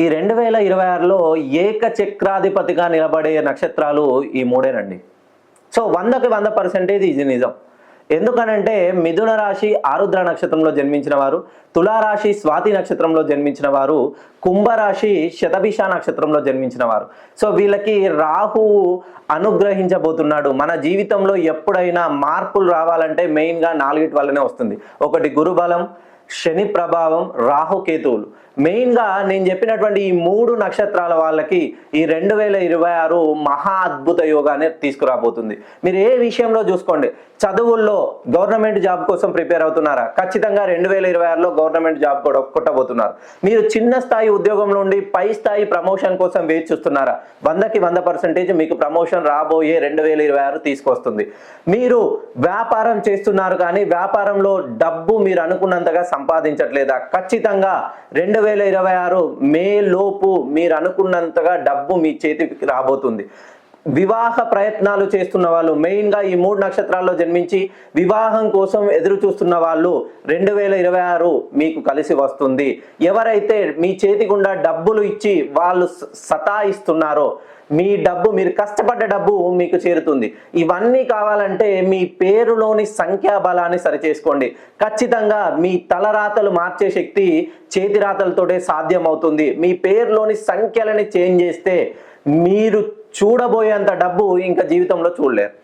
ఈ రెండు వేల ఇరవై ఆరులో ఏకచక్రాధిపతిగా నిలబడే నక్షత్రాలు ఈ మూడేనండి. సో వందకి వంద పర్సెంటేజ్ ఇది నిజం. ఎందుకనంటే మిథున రాశి ఆరుద్ర నక్షత్రంలో జన్మించిన వారు తులారాశి స్వాతి నక్షత్రంలో జన్మించిన వారు కుంభరాశి శతభిష నక్షత్రంలో జన్మించిన వారు. సో వీళ్ళకి రాహువు అనుగ్రహించబోతున్నాడు. మన జీవితంలో ఎప్పుడైనా మార్పులు రావాలంటే మెయిన్గా నాలుగిటి వల్లనే వస్తుంది. ఒకటి గురుబలం శని ప్రభావం రాహుకేతువులు మెయిన్గా నేను చెప్పినటువంటి ఈ మూడు నక్షత్రాల వాళ్ళకి ఈ రెండు వేల ఇరవై ఆరు మహా అద్భుత యోగాన్ని తీసుకురాబోతుంది. మీరు ఏ విషయంలో చూసుకోండి. చదువుల్లో గవర్నమెంట్ జాబ్ కోసం ప్రిపేర్ అవుతున్నారా? ఖచ్చితంగా రెండు వేల ఇరవై ఆరులో గవర్నమెంట్ జాబ్ కూడా కొట్టబోతున్నారు. మీరు చిన్న స్థాయి ఉద్యోగంలో ఉండి పై స్థాయి ప్రమోషన్ కోసం వేచి చూస్తున్నారా? వందకి వంద పర్సెంటేజ్ మీకు ప్రమోషన్ రాబోయే రెండు వేల ఇరవై ఆరు తీసుకొస్తుంది. మీరు వ్యాపారం చేస్తున్నారు కానీ వ్యాపారంలో డబ్బు మీరు అనుకున్నంతగా సంపాదించట్లేదా? ఖచ్చితంగా రెండు వేల ఇరవై ఆరు మే లోపు మీరు అనుకున్నంతగా డబ్బు మీ చేతికి రాబోతుంది. వివాహ ప్రయత్నాలు చేస్తున్న వాళ్ళు మెయిన్గా ఈ మూడు నక్షత్రాల్లో జన్మించి వివాహం కోసం ఎదురు చూస్తున్న వాళ్ళు రెండు వేల ఇరవై ఆరు మీకు కలిసి వస్తుంది. ఎవరైతే మీ చేతి గుండా డబ్బులు ఇచ్చి వాళ్ళు సతాయిస్తున్నారో మీ డబ్బు మీరు కష్టపడ్డ డబ్బు మీకు చేరుతుంది. ఇవన్నీ కావాలంటే మీ పేరులోని సంఖ్యా బలాన్ని సరిచేసుకోండి. ఖచ్చితంగా మీ తలరాతలు మార్చే శక్తి చేతి రాతలతోటే సాధ్యమవుతుంది. మీ పేరులోని సంఖ్యలని చేంజ్ చేస్తే మీరు చూడబోయేంత డబ్బు ఇంకా జీవితంలో చూడలేరు